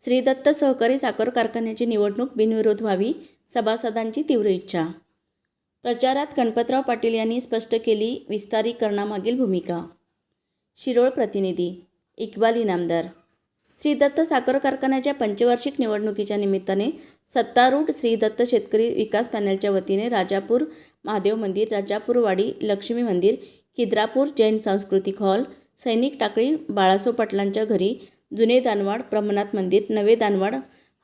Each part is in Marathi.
श्री दत्त सहकारी साखर कारखान्याची निवडणूक बिनविरोध व्हावी सभासदांची तीव्र इच्छा. प्रचारात गणपतराव पाटील यांनी स्पष्ट केली विस्तारीकरणामागील भूमिका. शिरोळ प्रतिनिधी इक्बाल इनामदार श्री दत्त साखर कारखान्याच्या पंचवार्षिक निवडणुकीच्या निमित्ताने सत्तारूढ श्री दत्त शेतकरी विकास पॅनलच्या वतीने राजापूर महादेव मंदिर राजापूरवाडी लक्ष्मी मंदिर खिद्रापूर जैन सांस्कृतिक हॉल सैनिक टाकळी बाळासो पाटलांच्या घरी जुने दानवाड प्रमनाथ मंदिर नवे दानवाड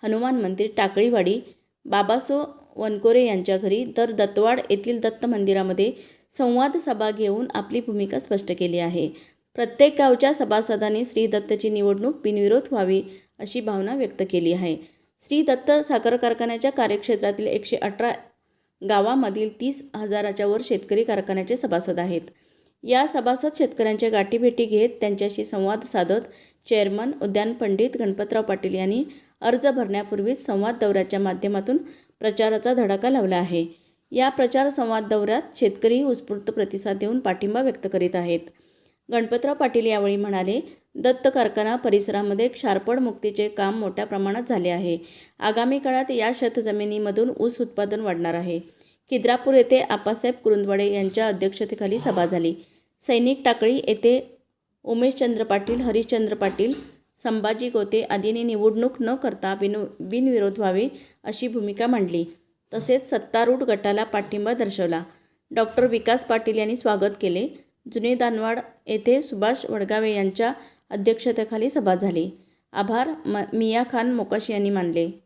हनुमान मंदिर टाकळीवाडी बाबासो वनकोरे यांच्या घरी तर दत्तवाड येथील दत्त मंदिरामध्ये संवाद सभा घेऊन आपली भूमिका स्पष्ट केली आहे. प्रत्येक गावच्या सभासदांनी श्री दत्तची निवडणूक बिनविरोध व्हावी अशी भावना व्यक्त केली आहे. श्री दत्त साखर कारखान्याच्या कार्यक्षेत्रातील एकशे अठरा गावामधील तीस हजाराच्या वर शेतकरी कारखान्याचे सभासद आहेत. या सभासद शेतकऱ्यांच्या गाठीभेटी घेत त्यांच्याशी संवाद साधत चेअरमन उद्यान पंडित गणपतराव पाटील यांनी अर्ज भरण्यापूर्वीच संवाद दौऱ्याच्या माध्यमातून प्रचाराचा धडाका लावला आहे. या प्रचार संवाद दौऱ्यात शेतकरी उत्स्फूर्त प्रतिसाद देऊन पाठिंबा व्यक्त करीत आहेत. गणपतराव पाटील यावेळी म्हणाले दत्त कारखाना परिसरामध्ये क्षारपड मुक्तीचे काम मोठ्या प्रमाणात झाले आहे. आगामी काळात या शेतजमिनीमधून ऊस उत्पादन वाढणार आहे. खिद्रापूर येथे आपासाहेब कुरुंदवाडे यांच्या अध्यक्षतेखाली सभा झाली. सैनिक टाकळी येथे उमेशचंद्र पाटील हरिश्चंद्र पाटील संभाजी गोते आदींनी निवडणूक न करता बिन बिनविरोध व्हावे अशी भूमिका मांडली. तसेच सत्तारूढ गटाला पाठिंबा दर्शवला. डॉक्टर विकास पाटील यांनी स्वागत केले. जुने दानवाड येथे सुभाष वडगावे यांच्या अध्यक्षतेखाली सभा झाली. आभार म मिया खान मोकाशी यांनी मानले.